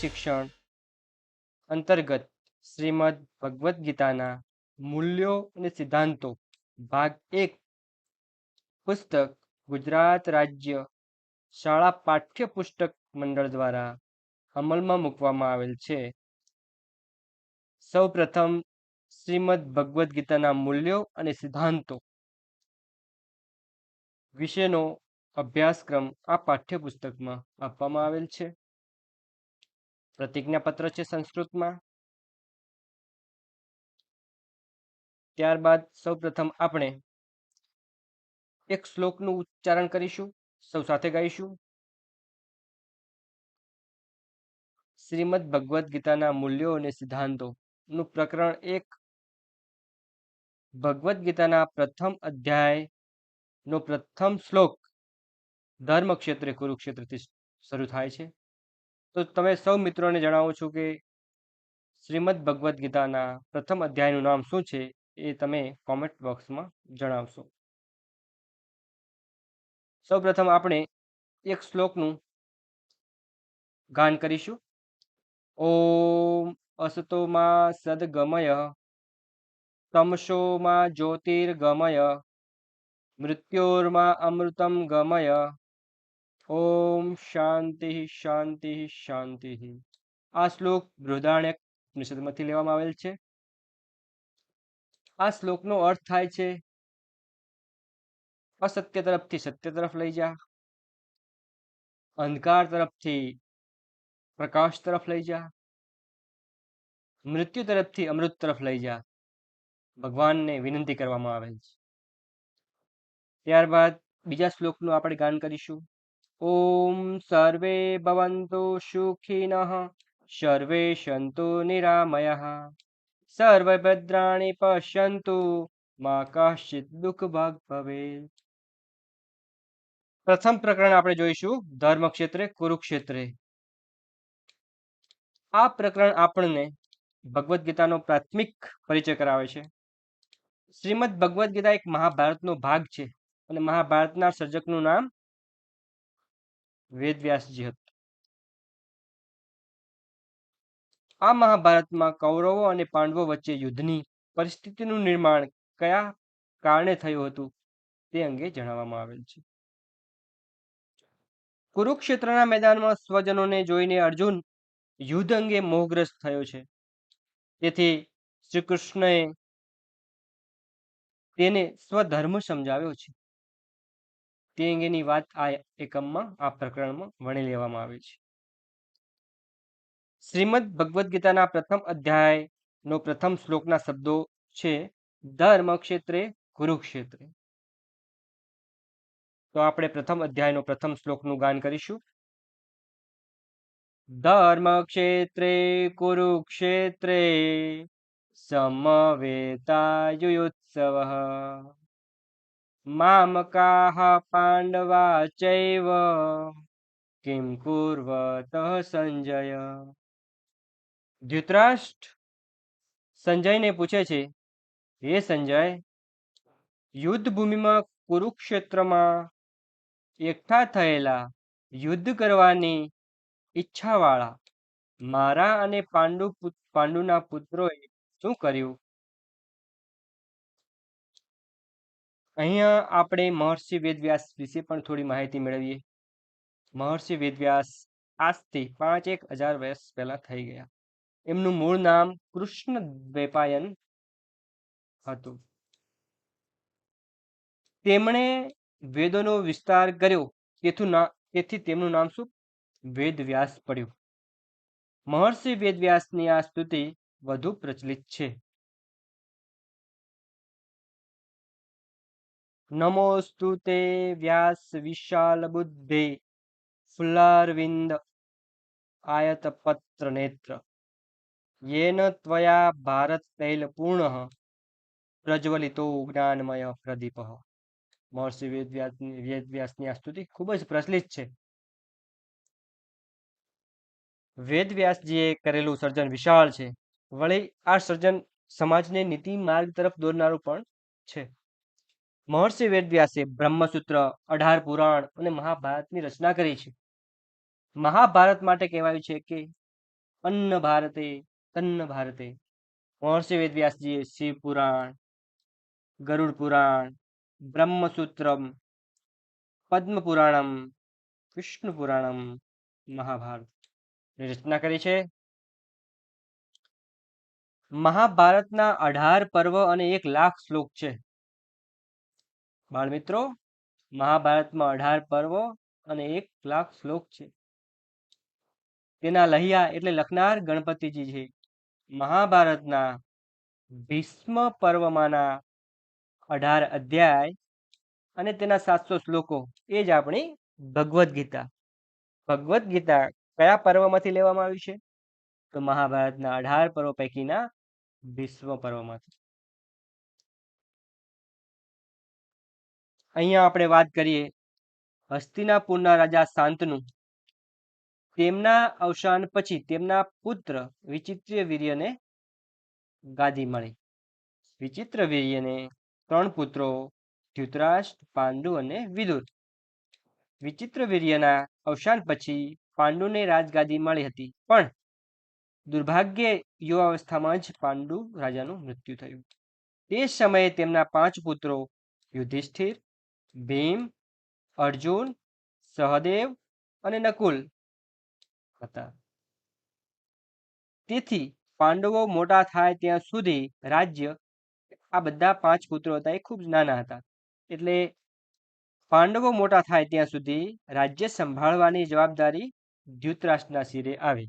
શિક્ષણ અંતર્ગત શ્રીમદ ભગવદ્ ગીતાના મૂલ્યો અને સિદ્ધાંતો. ભાગ એક. પુસ્તક. ગુજરાત રાજ્ય શાળા પાઠ્ય પુસ્તક મંડળ દ્વારા અમલમાં મૂકવામાં આવેલ છે. સૌ પ્રથમ શ્રીમદ ભગવદ્ ગીતાના મૂલ્યો અને સિદ્ધાંતો વિશેનો અભ્યાસક્રમ આ પાઠ્યપુસ્તકમાં આપવામાં આવેલ છે. પ્રતિજ્ઞાપત્ર છે સંસ્કૃતમાં? ત્યારબાદ સૌ પ્રથમ આપણે એક શ્લોકનું ઉચ્ચારણ કરીશું. સૌ સાથે ગાઈશું. શ્રીમદ ભગવદ્ ગીતાના મૂલ્યો અને સિદ્ધાંતોનું પ્રકરણ એક. ભગવદ્ ગીતાના પ્રથમ અધ્યાયનો પ્રથમ શ્લોક ધર્મ ક્ષેત્રે કુરુક્ષેત્રથી શરૂ થાય છે. તો તમે સૌ મિત્રોને જણાવો છો કે શ્રીમદ ભગવદ્ ગીતાના પ્રથમ અધ્યાયનું નામ શું છે એ તમે કોમેન્ટ બોક્સમાં જણાવશો. સૌ પ્રથમ આપણે એક શ્લોકનું ગાન કરીશું. ઓમ અસતો માં સદગમય તમશો માં જ્યોતિર્ગમય, મૃત્યોર્માં અમૃતમ ગમય ઓમ શાંતિ શાંતિ શાંતિ. આ શ્લોક બૃહદારણ્યક નિષદમાંથી લેવામાં આવેલ છે. આ શ્લોકનો અર્થ થાય છે, અસત્ય તરફથી સત્ય તરફ લઈ જા, અંધકાર તરફથી પ્રકાશ તરફ લઈ જા, મૃત્યુ તરફથી અમૃત તરફ લઈ જા. ભગવાનને વિનંતી કરવામાં આવેલ છે. ત્યારબાદ બીજા શ્લોકનું આપણે ગાન કરીશું. ઓમ સર્વે ભવન્તુ સુખિનઃ સર્વે સંતુ નિરામયઃ સર્વભદ્રાણિ પશ્યન્તુ મા કશ્ચિત દુઃખ ભાગ ભવે પ્રથમ પ્રકરણ આપણે જોઈશું ધર્મ ક્ષેત્રે કુરુક્ષેત્રે આ પ્રકરણ આપણને ભગવદ્ ગીતાનો પ્રાથમિક પરિચય કરાવે છે શ્રીમદ ભગવદ્ ગીતા એક મહાભારતનો ભાગ છે અને મહાભારતના સર્જકનું નામ વેદવ્યાસજી હતા આ મહાભારતમાં કૌરવો અને પાંડવો વચ્ચે યુદ્ધની પરિસ્થિતિનું નિર્માણ કયા કારણે થયું હતું તે અંગે જણાવવામાં આવેલ છે. કુરુક્ષેત્રના મેદાનમાં સ્વજનોને જોઈને અર્જુન યુદ્ધ અંગે મોહગ્રસ્ત થયો છે. તેથી શ્રી કૃષ્ણએ તેને સ્વધર્મ સમજાવ્યો છે. તે અંગેની વાત આ એકમમાં, આ પ્રકરણમાં વણી લેવામાં આવી છે. શ્રીમદ ભગવદ્ ગીતાના પ્રથમ અધ્યાય નો પ્રથમ શ્લોકના શબ્દો છે ધર્મ ક્ષેત્રે કુરુક્ષેત્રે. તો આપણે પ્રથમ અધ્યાયનો પ્રથમ શ્લોકનું ગાન કરીશું. ધર્મ ક્ષેત્રે કુરુક્ષેત્રે સમવેતાયુત્સવ મામકાહ પાંડવા ચૈવ કિમ કુર્વત સંજય ધૃતરાષ્ટ્ર સંજયને પૂછે છે હે સંજય યુદ્ધ ભૂમિમાં કુરુક્ષેત્રમાં એકઠા થયેલા યુદ્ધ કરવાની ઈચ્છાવાળા મારા અને પાંડુ પાંડુના પુત્રોએ શું કર્યું? અહીંયા આપણે મહર્ષિ વેદવ્યાસ વિશે પણ થોડી માહિતી મેળવીએ. મહર્ષિ વેદવ્યાસ આજથી પાંચ એક હજાર વર્ષ પહેલા થઈ ગયા. એમનું મૂળ નામ કૃષ્ણ વેપાયન હતું. તેમણે વેદોનો વિસ્તાર કર્યો. તેથી તેથી તેમનું નામ શું? વેદવ્યાસ પડ્યું. મહર્ષિ વેદવ્યાસની આ સ્તુતિ વધુ પ્રચલિત છે. નમોસ્તુ તે વ્યાસ વિશાલ બુદ્ધે ફુલારવિંદ આયત પત્ર નેત્ર યેન ત્વયા ભારત તૈલ પૂર્ણ પ્રજ્વલિતો જ્ઞાનમય પ્રદીપ મહર્ષિ વેદવ્યાસની વેદવ્યાસની આ સ્તુતિ ખૂબ જ પ્રચલિત છે વેદવ્યાસજીએ કરેલું સર્જન વિશાળ છે વળી આ સર્જન સમાજને નીતિ માર્ગ તરફ દોરનારું પણ છે। મહર્ષિ વેદવ્યાસે બ્રહ્મસૂત્ર, અઢાર પુરાણ અને મહાભારતની રચના કરી છે. મહાભારત માટે કહેવાયું છે કે અન્ન ભારતે, તન્ન ભારતે. મહર્ષિ વેદવ્યાસજીએ શિવ પુરાણ, ગરુડ પુરાણ, બ્રહ્મસૂત્રમ, પદ્મ પુરાણમ, વિષ્ણુ પુરાણમ મહાભારત રચના કરી છે. મહાભારતના અઢાર પર્વ અને એક લાખ શ્લોક છે. બાળ મિત્રો મહાભારતમાં અઢાર પર્વો અને એક લાખ શ્લોક છે. તેના લહિયા એટલે લખનાર ગણપતિજી છે મહાભારતના ભીષ્મ પર્વમાંના અઢાર અધ્યાય અને તેના સાતસો શ્લોકો, એ જ આપણી ભગવદ્ ગીતા. ભગવદ્ ગીતા કયા પર્વમાંથી લેવામાં આવી છે? તો મહાભારતના અઢાર પર્વ પૈકીના ભીષ્મ પર્વમાંથી. અહીંયા આપણે વાત કરીએ હસ્તિનાપુરના રાજા શાંતનું. તેમના અવસાન પછી તેમના પુત્ર વિચિત્ર વીર્યને ગાદી મળી. વિચિત્ર વીર્યને ત્રણ પુત્રો ધૃતરાષ્ટ્ર પાંડુ અને વિદુર. વિચિત્ર વીર્યના અવસાન પછી પાંડુને રાજગાદી મળી હતી, પણ દુર્ભાગ્યે યુવાવસ્થામાં જ પાંડુ રાજાનું મૃત્યુ થયું. તે સમયે તેમના પાંચ પુત્રો યુધિષ્ઠિર ભીમ, અર્જુન, સહદેવ અને નકુલ હતા. તેથી પાંડવો મોટા થાય ત્યાં સુધી રાજ્ય, આ બધા પાંચ પુત્રો હતા એ ખૂબ નાના હતા. એટલે પાંડવો મોટા થાય ત્યાં સુધી રાજ્ય સંભાળવાની જવાબદારી ધૃતરાષ્ટ્રના શિરે આવી.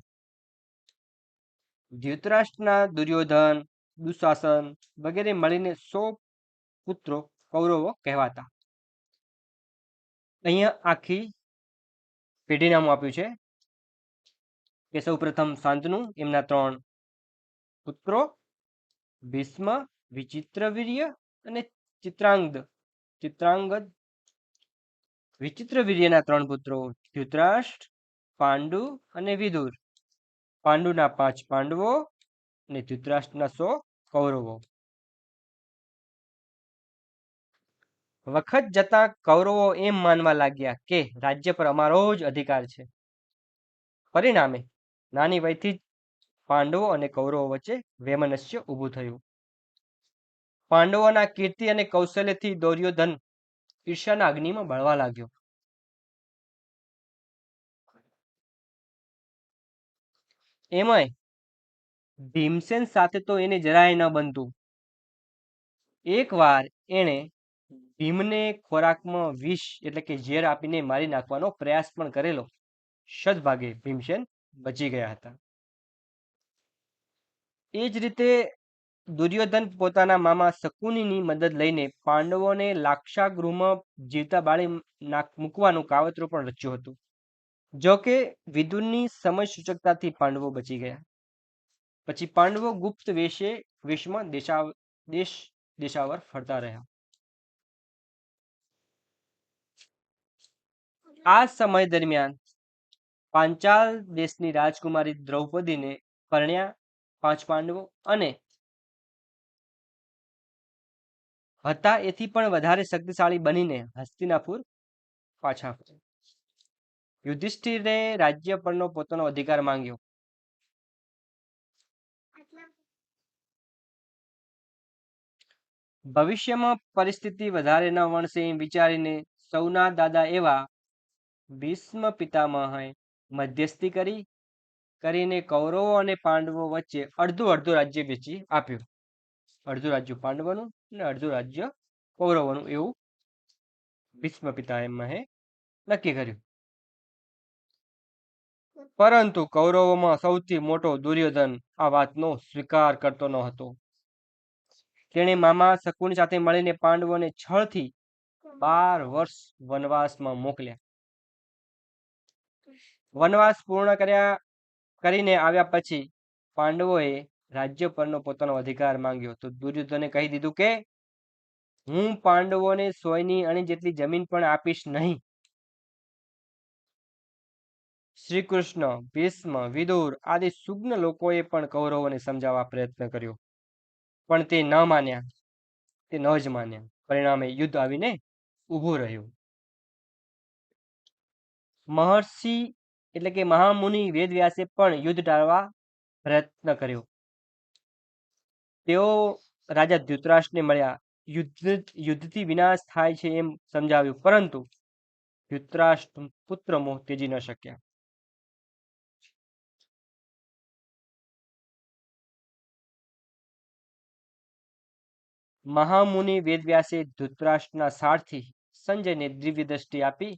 ધૃતરાષ્ટ્રના દુર્યોધન, દુશાસન વગેરે મળીને સો પુત્રો, કૌરવો કહેવાતા. અહીંયા આખી પેઢી નામ આપ્યું છે. કે સૌ પ્રથમ શાંતનું, એમના ત્રણ પુત્રો, ભીષ્મ વિચિત્રવીર્ય અને ચિત્રાંગદ. ચિત્રાંગદ વિચિત્રવીર્યના ત્રણ પુત્રો ધૃતરાષ્ટ્ર પાંડુ અને વિદુર. પાંડુના પાંચ પાંડવો અને ધૃતરાષ્ટ્રના સો કૌરવો. વખત જતા કૌરવો એમ માનવા લાગ્યા કે રાજ્ય પર અમારો જ અધિકાર છે. પરિણામે નાની વયથી પાંડવો અને કૌરવો વચ્ચે વેમનસ્ય ઊભું થયું. પાંડવોના કીર્તિ અને કૌશલ્યથી દોર્યોધન ઈર્ષ્યાના અગ્નિમાં બળવા લાગ્યો. એમાંય ભીમસેન સાથે તો એને જરાય ન બનતું એકવાર એણે ભીમને ખોરાકમાં વિષ એટલે કે ઝેર આપીને મારી નાખવાનો પ્રયાસ પણ કરેલો. સદભાગે ભીમસેન બચી ગયા હતા. એ જ રીતે દુર્યોધન પોતાના મામા શકુનીની મદદ લઈને પાંડવોને લાક્ષાગૃહમાં જીવતા બાળી નાખ મૂકવાનું કાવતરું પણ રચ્યું હતું. જો કે વિદુરની સમય સૂચકતાથી પાંડવો બચી ગયા. પછી પાંડવો ગુપ્ત વેશે વિશ્વમાં દેશા, દેશ, દેશાવર ફરતા રહ્યા. આ સમય દરમિયાન પાંચાલ દેશની રાજકુમારી દ્રૌપદીને પરણ્યા પાંચ પાંડવો અને હતા એથી પણ વધારે શક્તિશાળી બનીને હસ્તિનાપુર પાછા યુધિષ્ઠિરે રાજ્ય પરનો પોતાનો અધિકાર માંગ્યો. ભવિષ્યમાં પરિસ્થિતિ વધારે ન વણશે એમ વિચારીને સૌના દાદા એવા ભીષ્મ પિતામહે મધ્યસ્થી કરી, કરીને કૌરવો અને પાંડવો વચ્ચે અડધું અડધું રાજ્ય વેચી આપ્યું. અડધું રાજ્ય પાંડવોનું અને અડધું રાજ્ય કૌરવોનું એવું ભીષ્મ પિતામહે નક્કી કર્યું. પરંતુ કૌરવોમાં સૌથી મોટો દુર્યોધન આ વાતનો સ્વીકાર કરતો ન હતો. તેણે મામા શકુન સાથે મળીને પાંડવોને છળથી બાર વર્ષ વનવાસમાં મોકલ્યા. વનવાસ પૂર્ણ કર્યા, કરીને આવ્યા પછી પાંડવોએ રાજ્ય પરનો પોતાનો અધિકાર માંગ્યો. તો દુર્યોધને કહી દીધું કે, હું પાંડવોને સોયની અને જેટલી જમીન પણ આપીશ નહીં. શ્રી કૃષ્ણ ભીષ્મ, વિદુર આદિ સુગ્ન લોકોએ પણ કૌરવોને સમજાવવા પ્રયત્ન કર્યો. પણ તે ન માન્યા. તે ન જ માન્યા. પરિણામે યુદ્ધ આવીને ઊભું રહ્યું. મહર્ષિ એટલે કે મહામુનિ વેદવ્યાસે પણ યુદ્ધ ટાળવા પ્રયત્ન કર્યો. તેઓ રાજા ધૃતરાષ્ટ્રને મળ્યા. યુદ્ધ, યુદ્ધથી વિનાશ થાય છે એમ સમજાવ્યું, પરંતુ ધૃતરાષ્ટ્ર પુત્ર મોહ તેજી ન શક્યા. મહામુનિ વેદવ્યાસે ધૃતરાષ્ટ્રના સારથી સંજયને દિવ્ય દ્રષ્ટિ આપી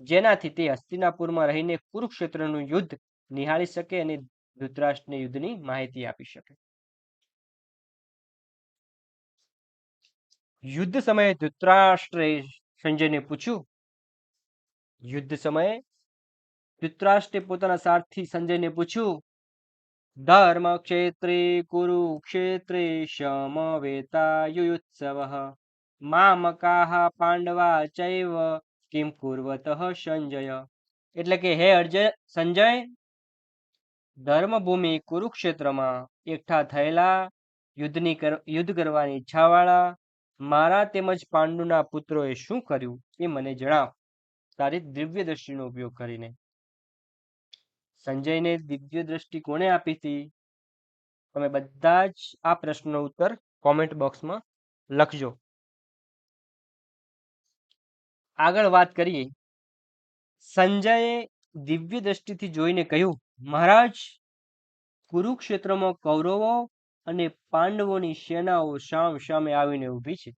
જેનાથી તે હસ્તિનાપુરમાં રહીને કુરુક્ષેત્રનું યુદ્ધ નિહાળી શકે અને ધૃતરાષ્ટ્રને યુદ્ધની માહિતી આપી શકે. યુદ્ધ સમયે ધૃતરાષ્ટ્રે સંજયને પૂછ્યું, યુદ્ધ સમયે? ધૃતરાષ્ટ્રે પોતાના સારથી સંજયને પૂછ્યું, ધર્મ ક્ષેત્રે, કુરુક્ષેત્રે સમવેતાયુત્સવ મામકાહ પાંડવા ચૈવ કિમ કુર્વત સંજય એટલે કે, હે અર્જય સંજય, ધર્મભૂમિ કુરુક્ષેત્રમાં એકઠા થયેલા, યુદ્ધની યુદ્ધ કરવાની ઈચ્છાવાળા, મારા તેમજ પાંડુના પુત્રોએ શું કર્યું એ મને જણાવ. તારી દિવ્ય દ્રષ્ટિનો ઉપયોગ કરીને. સંજયને દિવ્ય દ્રષ્ટિ કોને આપી હતી? તમે બધા જ આ પ્રશ્નનો ઉત્તર કોમેન્ટ બોક્સમાં લખજો. આગળ વાત કરીએ. સંજયે દિવ્ય દ્રષ્ટિથી જોઈને કહ્યું, મહારાજ, કુરુક્ષેત્રમાં કૌરવો અને પાંડવોની સેનાઓ સામ સામે આવીને ઊભી છે.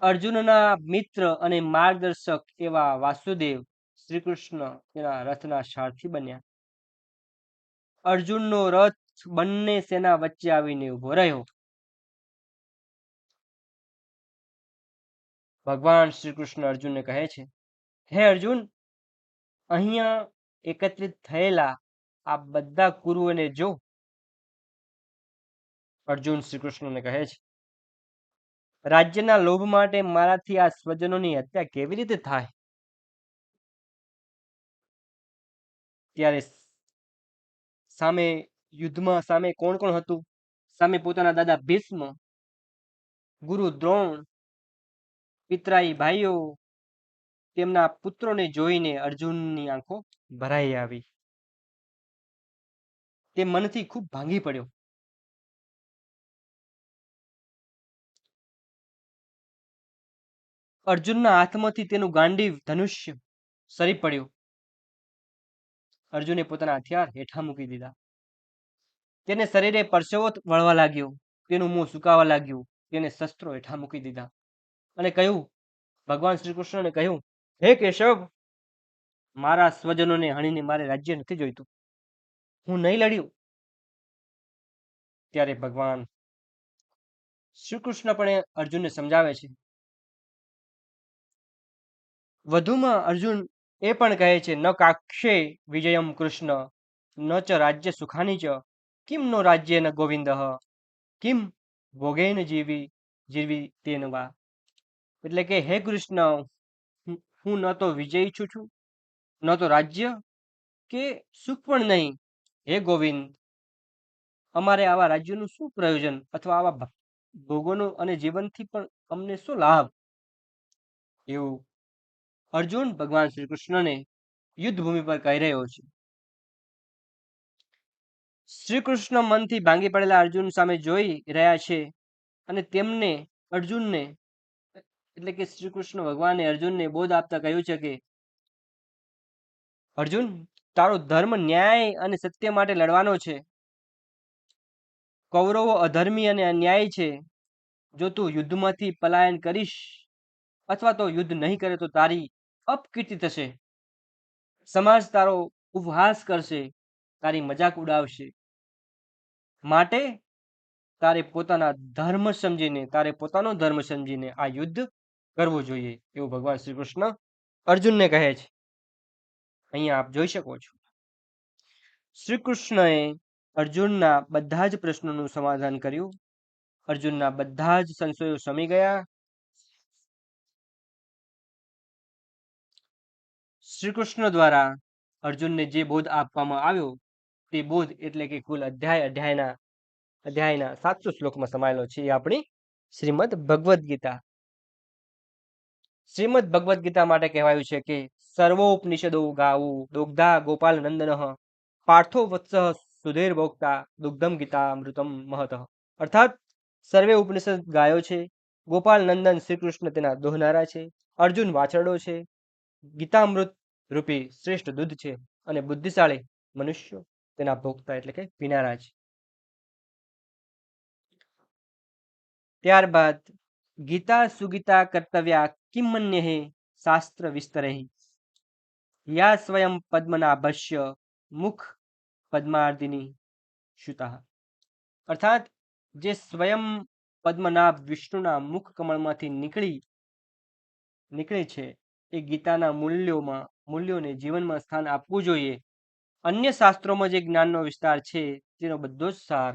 અર્જુનના મિત્ર અને માર્ગદર્શક એવા વાસુદેવ શ્રી કૃષ્ણ તેના રથના સારથી બન્યા. અર્જુનનો રથ બંને સેના વચ્ચે આવીને ઊભો રહ્યો. ભગવાન શ્રી કૃષ્ણ અર્જુનને કહે છે, હે અર્જુન, અહીંયા એકત્રિત થયેલા આ બધા કુરુઓને જો. અર્જુન શ્રી કૃષ્ણને કહે છે, રાજ્યના લોભ માટે મારાથી આ સ્વજનોની હત્યા કેવી રીતે થાય? ત્યારે સામે યુદ્ધમાં સામે કોણ કોણ હતું? સામે પોતાના દાદા ભીષ્મ, ગુરુ દ્રોણ પિતરાઈ ભાઈઓ તેમના પુત્રોને જોઈને અર્જુનની આંખો ભરાઈ આવી. તે મનથી ખૂબ ભાંગી પડ્યો. અર્જુનના હાથમાંથી તેનું ગાંડીવ ધનુષ્ય સરી પડ્યું. અર્જુને પોતાના હથિયાર હેઠા મૂકી દીધા. તેને શરીરે પરસેવો વળવા લાગ્યો. તેનું મોં સુકાવા લાગ્યું. તેને શસ્ત્રો હેઠા મૂકી દીધા. અને કહ્યું, ભગવાન શ્રી કૃષ્ણને કહ્યું, હે કેશવ, મારા સ્વજનોને હણીને મારે રાજ્ય નથી જોઈતું. હું નહીં લડ્યું. ત્યારે ભગવાન શ્રી કૃષ્ણ પણ અર્જુનને સમજાવે છે. વધુમાં અર્જુન એ પણ કહે છે, ન કાક્ષે વિજયમ કૃષ્ણ, ન ચ રાજ્ય સુખાની ચ, કિમ નો રાજ્ય ન ગોવિંદ, કિમ ભોગેન જીવી જીવી તેન વા એટલે કે, હે કૃષ્ણ, હું ન તો વિજય ઈચ્છું છું, ન તો રાજ્ય, કે સુખ પણ નહીં, હે ગોવિંદ? અમારે આવા રાજ્યનું શું પ્રયોજન અથવા આવા ભોગોનો અને જીવનથી પણ અમને શું લાભ? એવું અર્જુન ભગવાન શ્રી કૃષ્ણને યુદ્ધ ભૂમિ પર કહી રહ્યો છે. શ્રી કૃષ્ણ મનથી ભાંગી પડેલા અર્જુન સામે જોઈ રહ્યા છે અને તેમને, અર્જુનને એટલે કે શ્રી કૃષ્ણ ભગવાને અર્જુનને બોધ આપતા કહ્યું છે કે, અર્જુન, તારો ધર્મ ન્યાય અને સત્ય માટે લડવાનો છે. કૌરવો અધર્મી અને અન્યાય છે. જો તું યુદ્ધમાંથી પલાયન કરીશ અથવા તો યુદ્ધ નહીં કરે તો તારી અપકીર્તિ થશે. સમાજ તારો ઉપહાસ કરશે, તારી મજાક ઉડાવશે. માટે તારે પોતાના ધર્મ સમજીને, તારે પોતાનો ધર્મ સમજીને આ યુદ્ધ કરવું જોઈએ એવું ભગવાન શ્રી કૃષ્ણ અર્જુનને કહે છે. અહીંયા આપ જોઈ શકો છો. શ્રી કૃષ્ણએ અર્જુનના બધા જ પ્રશ્નોનું સમાધાન કર્યું. અર્જુનના બધા જ સંશયો સમી ગયા. શ્રી કૃષ્ણ દ્વારા અર્જુનને જે બોધ આપવામાં આવ્યો તે બોધ એટલે કે કુલ અધ્યાય અધ્યાયના અધ્યાયના સાતસો શ્લોકમાં સમાયેલો છે એ આપણી શ્રીમદ ભગવદ્ ગીતા. શ્રીમદ ભગવદ્ ગીતા માટે કહેવાયું છે કે, સર્વોપનિષદો ગાવું દુગ્ધા ગોપાલ નંદન પાર્થો વત્સ સુધીર્ભોક્તા દુગ્ધમ ગીતા અમૃતમ મહત. અર્થાત, સર્વે ઉપનિષદ ગાયો છે ગોપાલ નંદન શ્રી તેના દોહનારા છે, અર્જુન વાછરડો છે, ગીતામૃત રૂપી શ્રેષ્ઠ દૂધ છે અને બુદ્ધિશાળી મનુષ્યો તેના ભોગતા એટલે કે પીનારા છે. ત્યારબાદ ગીતા સુગીતા કર્તવ્યા કિમ મન્ય શાસ્ત્ર વિસ્તરે યા સ્વયં પદ્મનાભસ્ય મુખ પદ્માર્દિની શુતા અર્થાત જે સ્વયં પદ્મનાભ વિષ્ણુના મુખ કમળમાંથી નીકળી નીકળે છે એ ગીતાના મૂલ્યોમાં, મૂલ્યોને જીવનમાં સ્થાન આપવું જોઈએ. અન્ય શાસ્ત્રોમાં જે જ્ઞાનનો વિસ્તાર છે, તેનો બધો જ સાર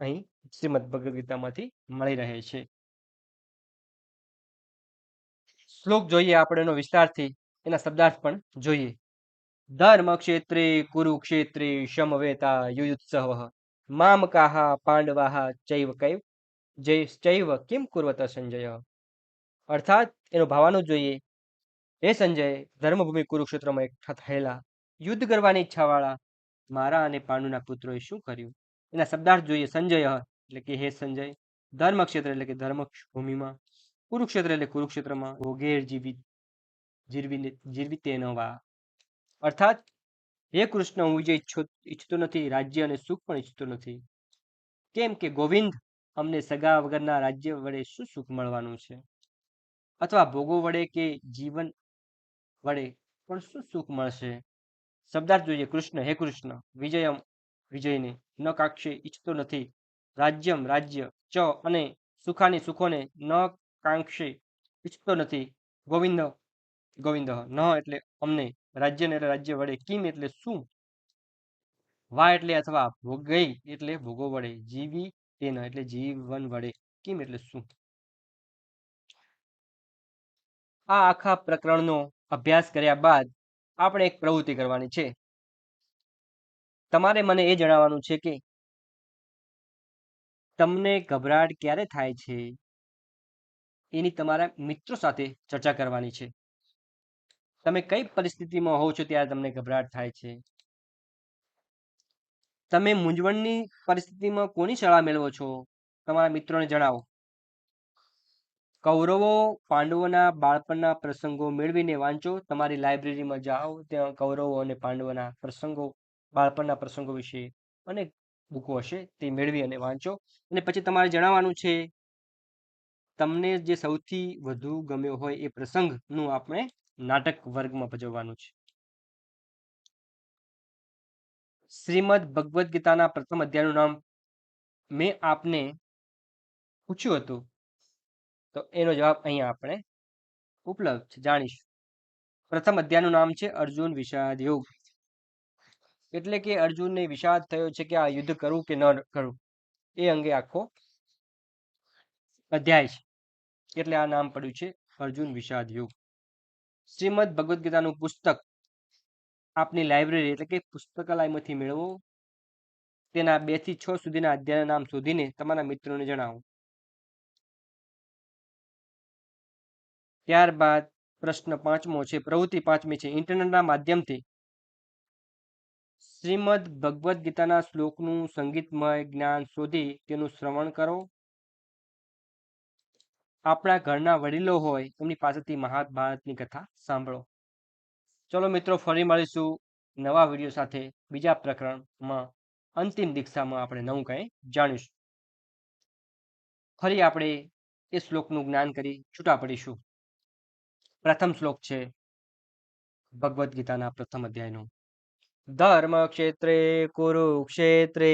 અહીં શ્રીમદ ભગવદ ગીતામાંથી મળી રહે છે. શ્લોક જોઈએ આપણે એનો વિસ્તારથી, એના શબ્દાર્થ પણ જોઈએ. ધર્મ ક્ષેત્રે કુરુક્ષેત્રે સમવેતા યુયુત્સવ મામકાહ પાંડવાહ ચૈવ કૈવ ચૈવ કેમ કુર્વત સંજય. અર્થાત, એનો ભાવાનો જોઈએ. હે સંજય, ધર્મભૂમિ કુરુક્ષેત્રમાં એકઠા થયેલા, યુદ્ધ કરવાની ઈચ્છાવાળા, મારા અને પાંડુના પુત્રોએ શું કર્યું? એના શબ્દાર્થ જોઈએ સંજય એટલે કે હે સંજય ધર્મ ક્ષેત્ર એટલે કે ધર્મ ભૂમિમાં કુરુક્ષેત્ર એટલે કુરુક્ષેત્રમાં ભોગેર જીવિત જીરવી જીરવી વા અર્થાત, હે કૃષ્ણ, હું વિજય ઈચ્છતો નથી, રાજ્ય અને સુખ પણ ઈચ્છતો નથી. કેમ કે ગોવિંદ અમને સગા વગરના રાજ્ય વડે શું સુખ મળવાનું છે? અથવા ભોગો વડે કે જીવન વડે પણ શું સુખ મળશે? શબ્દાર્થ જોઈએ, કૃષ્ણ, હે કૃષ્ણ, વિજયમ, વિજયને, ન કાક્ષે, ઈચ્છતો નથી. રાજ્યમ, રાજ્ય, ચ અને સુખાની સુખોને ન કાંક્ષે ઈચ્છતો નથી. ગોવિંદ ગોવિંદ, ન એટલે અમને રાજ્યને એટલે રાજ્ય વડે, કિમ એટલે શું? વા એટલે અથવા ભોગઈ એટલે ભોગો વડે, જીવી તેન એટલે જીવન વડે, કિમ એટલે શું? આ આખા પ્રકરણનો અભ્યાસ કર્યા બાદ આપણે એક પ્રવૃત્તિ કરવાની છે. તમારે મને એ જણાવવાનું છે કે તમને ગભરાટ ક્યારે થાય છે? એની તમારા મિત્રો સાથે ચર્ચા કરવાની છે. તમે કઈ પરિસ્થિતિમાં હોવ છો ત્યારે તમને ગભરાટ થાય છે? તમે મૂંઝવણની પરિસ્થિતિમાં કોની સલાહ મેળવો છો? તમારા મિત્રોને જણાવો. કૌરવો પાંડવોના બાળપણના પ્રસંગો મેળવીને વાંચો. તમારી લાઇબ્રેરીમાં જાઓ, ત્યાં કૌરવો અને પાંડવોના પ્રસંગો, બાળપણના પ્રસંગો વિશે અને બુકો હશે તે મેળવી અને વાંચો. અને પછી તમારે જણાવવાનું છે તમને જે સૌથી વધુ ગમ્યો હોય એ પ્રસંગનું આપણે નાટક વર્ગમાં ભજવવાનું છે. શ્રીમદ ભગવદ્ ગીતાના પ્રથમ અધ્યાયનું નામ મેં આપને પૂછ્યું હતું. તો એનો જવાબ અહીંયા આપણે ઉપલબ્ધ છે, જાણીશું. પ્રથમ અધ્યાયનું નામ છે અર્જુન વિષાદ યોગ. એટલે કે અર્જુનને વિષાદ થયો છે કે આ યુદ્ધ કરવું કે ન કરવું એ અંગે આખો અધ્યાય છે. એટલે આ નામ પડ્યું છે અર્જુન વિષાદ યુગ. શ્રીમદ ભગવદ્ ગીતાનું પુસ્તક આપની લાઇબ્રેરી એટલે કે પુસ્તકાલયમાંથી મેળવો. તેના બેથી છ સુધીના અધ્યાયના નામ શોધીને તમારા મિત્રોને જણાવો. ત્યારબાદ પ્રશ્ન પાંચમો છે, પ્રવૃત્તિ પાંચમી છે, ઇન્ટરનેટના માધ્યમથી શ્રીમદ ભગવદ્ ગીતાના શ્લોકનું સંગીતમય જ્ઞાન શોધી તેનું શ્રવણ કરો. આપણા ઘરના વડીલો હોય, એમની પાસેથી મહાભારતની કથા સાંભળો. ચલો મિત્રો, ફરી મળીશું નવા વીડિયો સાથે બીજા પ્રકરણમાં. અંતિમ દીક્ષામાં આપણે નવું કંઈ જાણીશું. ફરી આપણે એ શ્લોકનું જ્ઞાન કરી છૂટા પડીશું. પ્રથમ શ્લોક છે ભગવદ્ ગીતાના પ્રથમ અધ્યાયનો. ધર્મ ક્ષેત્રે કુરુક્ષેત્રે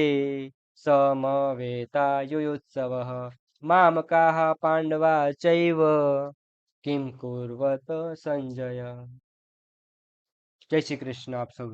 સમવેતા યુયુત્સવ મામકાહ પાંડવા ચૈવ કિમ કુર્વત સંજય જય શ્રી કૃષ્ણ આપ સૌ